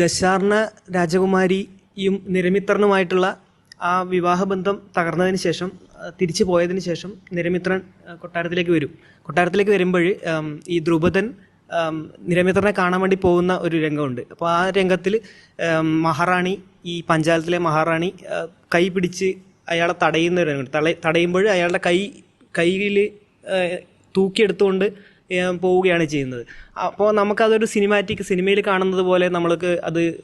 ദശാർണ രാജകുമാരിയും നിരമിത്രനുമായിട്ടുള്ള ആ വിവാഹബന്ധം തകർന്നതിന് ശേഷം തിരിച്ചു പോയതിന് ശേഷം നിരമിത്രൻ കൊട്ടാരത്തിലേക്ക് വരും. കൊട്ടാരത്തിലേക്ക് വരുമ്പോൾ ഈ ദ്രുപദൻ നിരമിത്രനെ കാണാൻ വേണ്ടി പോകുന്ന ഒരു രംഗമുണ്ട്. അപ്പോൾ ആ രംഗത്തിൽ മഹാറാണി ഈ പഞ്ചായത്തിലെ മഹാറാണി കൈ പിടിച്ച് അയാളെ തടയുന്ന ഒരു രംഗമുണ്ട്. തട തടയുമ്പോൾ അയാളുടെ കൈ കയ്യിൽ തൂക്കിയെടുത്തുകൊണ്ട് പോവുകയാണ് ചെയ്യുന്നത്. അപ്പോൾ നമുക്കതൊരു സിനിമാറ്റിക് സിനിമയിൽ കാണുന്നത് പോലെ നമ്മൾക്ക് അത്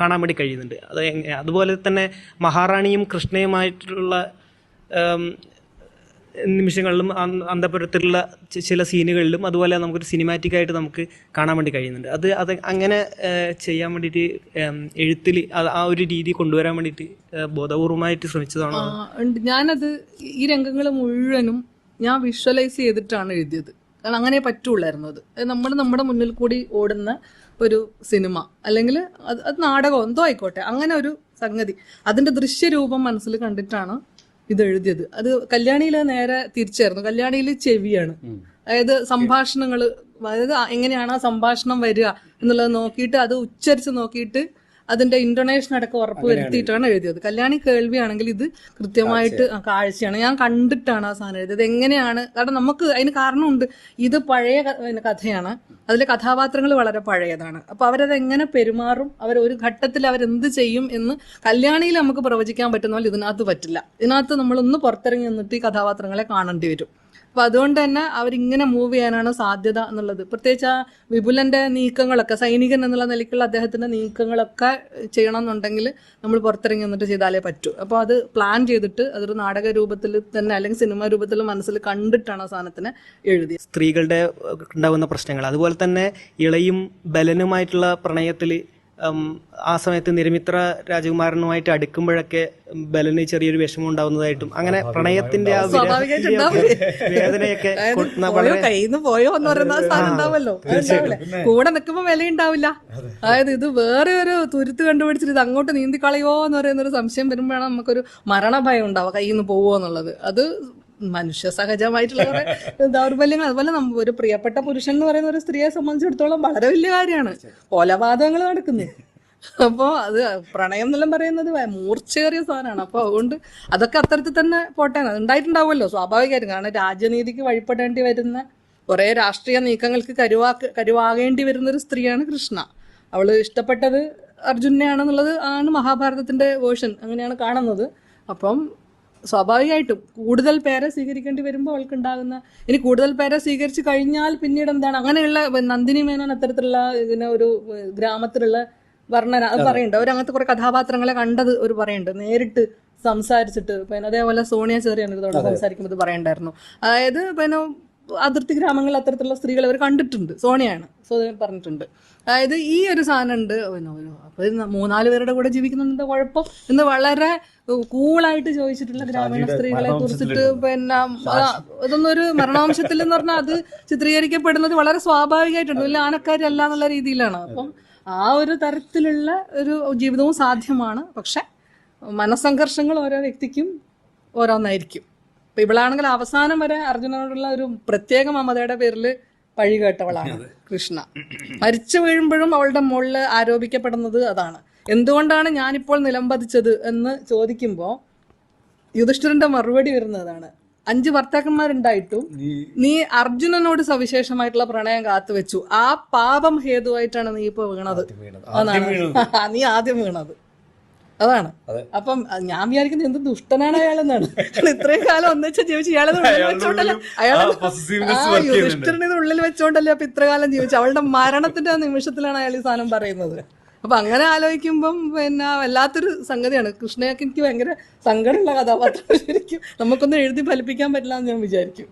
കാണാൻ വേണ്ടി കഴിയുന്നുണ്ട്. അത് അതുപോലെ തന്നെ മഹാറാണിയും കൃഷ്ണയുമായിട്ടുള്ള നിമിഷങ്ങളിലും അന്ത- അന്തപുരത്തിലുള്ള ചില സീനുകളിലും അതുപോലെ നമുക്കൊരു സിനിമാറ്റിക്കായിട്ട് നമുക്ക് കാണാൻ വേണ്ടി കഴിയുന്നുണ്ട്. അത് അത് അങ്ങനെ ചെയ്യാൻ വേണ്ടിയിട്ട് എഴുത്തിൽ ആ ഒരു രീതി കൊണ്ടുവരാൻ വേണ്ടിയിട്ട് ബോധപൂർവമായിട്ട് ശ്രമിച്ചതാണോ. ഞാനത് ഈ രംഗങ്ങൾ മുഴുവനും ഞാൻ വിഷ്വലൈസ് ചെയ്തിട്ടാണ് എഴുതിയത്. കാരണം അങ്ങനെ പറ്റുള്ളായിരുന്നു. അത് നമ്മൾ നമ്മുടെ മുന്നിൽ കൂടി ഓടുന്ന ഒരു സിനിമ. അല്ലെങ്കിൽ അത് അത് നാടകം എന്തോ ആയിക്കോട്ടെ അങ്ങനെ ഒരു സംഗതി. അതിന്റെ ദൃശ്യരൂപം മനസ്സിൽ കണ്ടിട്ടാണ് ഇത് എഴുതിയത്. അത് കല്യാണിയിൽ നേരെ തിരിച്ചായിരുന്നു. കല്യാണിയിൽ ചെവിയാണ്. അതായത് സംഭാഷണങ്ങൾ അതായത് എങ്ങനെയാണ് ആ സംഭാഷണം വരിക എന്നുള്ളത് നോക്കിയിട്ട് അത് ഉച്ചരിച്ച് നോക്കിയിട്ട് അതിന്റെ ഇന്റർനേഷൻ അടക്കം ഉറപ്പ് വരുത്തിയിട്ടാണ് എഴുതിയത്. കല്യാണി കേൾവിയാണെങ്കിൽ ഇത് കൃത്യമായിട്ട് കാഴ്ചയാണ്. ഞാൻ കണ്ടിട്ടാണ് ആ സാധനം എഴുതിയത്. എങ്ങനെയാണ്? കാരണം നമുക്ക് അതിന് കാരണമുണ്ട്. ഇത് പഴയ കഥയാണ്. അതിലെ കഥാപാത്രങ്ങൾ വളരെ പഴയതാണ്. അപ്പൊ അവരത് എങ്ങനെ പെരുമാറും? അവർ ഒരു ഘട്ടത്തിൽ അവരെന്ത് ചെയ്യും എന്ന് കല്യാണിയിൽ നമുക്ക് പ്രവചിക്കാൻ പറ്റുന്ന പോലെ ഇതിനകത്ത് പറ്റില്ല. ഇതിനകത്ത് നമ്മളൊന്ന് പുറത്തിറങ്ങി നിന്നിട്ട് ഈ കഥാപാത്രങ്ങളെ കാണേണ്ടി വരും. അപ്പൊ അതുകൊണ്ട് തന്നെ അവരിങ്ങനെ മൂവ് ചെയ്യാനാണ് സാധ്യത എന്നുള്ളത്. പ്രത്യേകിച്ച് ആ വിപുലന്റെ നീക്കങ്ങളൊക്കെ സൈനികൻ എന്നുള്ള നിലയ്ക്കുള്ള അദ്ദേഹത്തിന്റെ നീക്കങ്ങളൊക്കെ ചെയ്യണം എന്നുണ്ടെങ്കിൽ നമ്മൾ പുറത്തിറങ്ങി വന്നിട്ട് ചെയ്താലേ പറ്റൂ. അപ്പോൾ അത് പ്ലാൻ ചെയ്തിട്ട് അതൊരു നാടക രൂപത്തിൽ തന്നെ അല്ലെങ്കിൽ സിനിമ രൂപത്തിൽ മനസ്സിൽ കണ്ടിട്ടാണ് ആ സാധനത്തിന് എഴുതിയത്. സ്ത്രീകളുടെ ഉണ്ടാകുന്ന പ്രശ്നങ്ങൾ അതുപോലെ തന്നെ ഇളയും ബലനുമായിട്ടുള്ള പ്രണയത്തിൽ ആ സമയത്ത് നിരമിത്ര രാജകുമാരനുമായിട്ട് അടുക്കുമ്പോഴൊക്കെ ബലന് ചെറിയൊരു വിഷമം ഉണ്ടാവുന്നതായിട്ടും അങ്ങനെ പ്രണയത്തിന്റെ ആ സ്വാഭാവികമായിട്ട് വേദനയൊക്കെ പോയോ പോയോ എന്ന് പറയുന്ന സാധനം ഉണ്ടാവല്ലോ? കൂടെ നിൽക്കുമ്പോ വില ഉണ്ടാവില്ല അതായത് ഇത് വേറെ ഒരു തുരുത്ത് കണ്ടുപിടിച്ചിട്ട് ഇത് അങ്ങോട്ട് നീന്തിക്കളയോ എന്ന് പറയുന്ന ഒരു സംശയം വരുമ്പോഴാണ് നമുക്കൊരു മരണഭയം ഉണ്ടാവുക കയ്യിൽ നിന്ന് പോവോ എന്നുള്ളത്. അത് മനുഷ്യ സഹജമായിട്ടുള്ള ദൗർബല്യങ്ങൾ. അതുപോലെ നമ്മ ഒരു പ്രിയപ്പെട്ട പുരുഷൻ എന്ന് പറയുന്ന ഒരു സ്ത്രീയെ സംബന്ധിച്ചിടത്തോളം വളരെ വലിയ കാര്യമാണ്. കൊലപാതകങ്ങൾ നടക്കുന്നു. അപ്പോൾ അത് പ്രണയം എന്നെല്ലാം പറയുന്നത് മൂർച്ചേറിയ സാധനമാണ്. അപ്പോൾ അതുകൊണ്ട് അതൊക്കെ അത്തരത്തിൽ തന്നെ പോട്ടെ ഉണ്ടായിട്ടുണ്ടാവുമല്ലോ സ്വാഭാവികമായിട്ടും. കാരണം രാജ്യനീതിക്ക് വഴിപ്പെടേണ്ടി വരുന്ന കുറേ രാഷ്ട്രീയ നീക്കങ്ങൾക്ക് കരുവാക്ക് കരുവാകേണ്ടി വരുന്ന ഒരു സ്ത്രീയാണ് കൃഷ്ണ. അവൾ ഇഷ്ടപ്പെട്ടത് അർജുനെയാണെന്നുള്ളത് ആണ് മഹാഭാരതത്തിന്റെ വേർഷൻ. അങ്ങനെയാണ് കാണുന്നത്. അപ്പം സ്വാഭാവികമായിട്ടും കൂടുതൽ പേരെ സ്വീകരിക്കേണ്ടി വരുമ്പോൾ അവൾക്ക് ഉണ്ടാകുന്ന ഇനി കൂടുതൽ പേരെ സ്വീകരിച്ചു കഴിഞ്ഞാൽ പിന്നീട് എന്താണ്? അങ്ങനെയുള്ള നന്ദിനി മേനോൻ അത്തരത്തിലുള്ള ഇങ്ങനെ ഒരു ഗ്രാമത്തിലുള്ള വർണന അത് പറയുന്നുണ്ട്. അവർ അങ്ങനത്തെ കുറെ കഥാപാത്രങ്ങളെ കണ്ടത് ഒരു പറയുന്നുണ്ട്. നേരിട്ട് സംസാരിച്ചിട്ട് പിന്നെ അതേപോലെ സോണിയ ചെറിയാണ് ഇതോടെ സംസാരിക്കുമ്പോൾ ഇത് പറയണ്ടായിരുന്നു അതായത് പിന്നെ അതിർത്തി ഗ്രാമങ്ങളിൽ അത്തരത്തിലുള്ള സ്ത്രീകൾ അവർ കണ്ടിട്ടുണ്ട്. സോണിയാണ്. സോ പറഞ്ഞിട്ടുണ്ട്. അതായത് ഈ ഒരു സാധനം ഉണ്ട് അപ്പൊ മൂന്നാൽ പേരുടെ കൂടെ ജീവിക്കുന്നുണ്ട്. കുഴപ്പം? എന്ന് വളരെ കൂളായിട്ട് ചോദിച്ചിട്ടുള്ള ഗ്രാമീണ സ്ത്രീകളെ കുറിച്ചിട്ട് പിന്നെ ഇതൊന്നും ഒരു മരണാംശത്തിൽ എന്ന് പറഞ്ഞാൽ അത് ചിത്രീകരിക്കപ്പെടുന്നത് വളരെ സ്വാഭാവികമായിട്ടുണ്ട്. വലിയ ആനക്കാരല്ല എന്നുള്ള രീതിയിലാണ്. അപ്പം ആ ഒരു തരത്തിലുള്ള ഒരു ജീവിതവും സാധ്യമാണ്. പക്ഷെ മനസ്സംഘർഷങ്ങൾ ഓരോ വ്യക്തിക്കും ഓരോന്നായിരിക്കും. ഇപ്പൊ ഇവളാണെങ്കിൽ അവസാനം വരെ അർജുനനോടുള്ള ഒരു പ്രത്യേക മമതയുടെ പേരിൽ പഴി കേട്ടവളാണ് കൃഷ്ണ. മരിച്ചു വീഴുമ്പോഴും അവളുടെ മുകളിൽ ആരോപിക്കപ്പെടുന്നത് അതാണ്. എന്തുകൊണ്ടാണ് ഞാനിപ്പോൾ നിലംപതിച്ചത് എന്ന് ചോദിക്കുമ്പോൾ യുധിഷ്ഠിരന്റെ മറുപടി വരുന്നതാണ്. അഞ്ച് ഭർത്താക്കന്മാരുണ്ടായിട്ടും നീ അർജുനനോട് സവിശേഷമായിട്ടുള്ള പ്രണയം കാത്തുവെച്ചു. ആ പാപം ഹേതുവായിട്ടാണ് നീ ഇപ്പൊ വീണത്. നീ ആദ്യം വീണത്. അതാണ്. അപ്പം ഞാൻ വിചാരിക്കുന്നത് എന്ത് ദുഷ്ടനാണ് അയാളെന്നാണ് എന്നാണ്. ഇത്രയും കാലം ഒന്നിച്ച് ജീവിച്ചു ഇയാളെ ഉള്ളിൽ വെച്ചോണ്ടല്ലേ ഉള്ളിൽ വെച്ചോണ്ടല്ലേ അപ്പൊ ഇത്ര കാലം ജീവിച്ചു. അവളുടെ മരണത്തിന്റെ നിമിഷത്തിലാണ് അയാൾ ഈ സാധനം പറയുന്നത്. അപ്പൊ അങ്ങനെ ആലോചിക്കുമ്പം പിന്നെ വല്ലാത്തൊരു സംഗതിയാണ്. കൃഷ്ണയൊക്കെ എനിക്ക് ഭയങ്കര സങ്കടമുള്ള കഥാപാത്രം ശരിക്കും. നമുക്കൊന്നും എഴുതി ഫലിപ്പിക്കാൻ പറ്റില്ല എന്ന് ഞാൻ വിചാരിക്കും.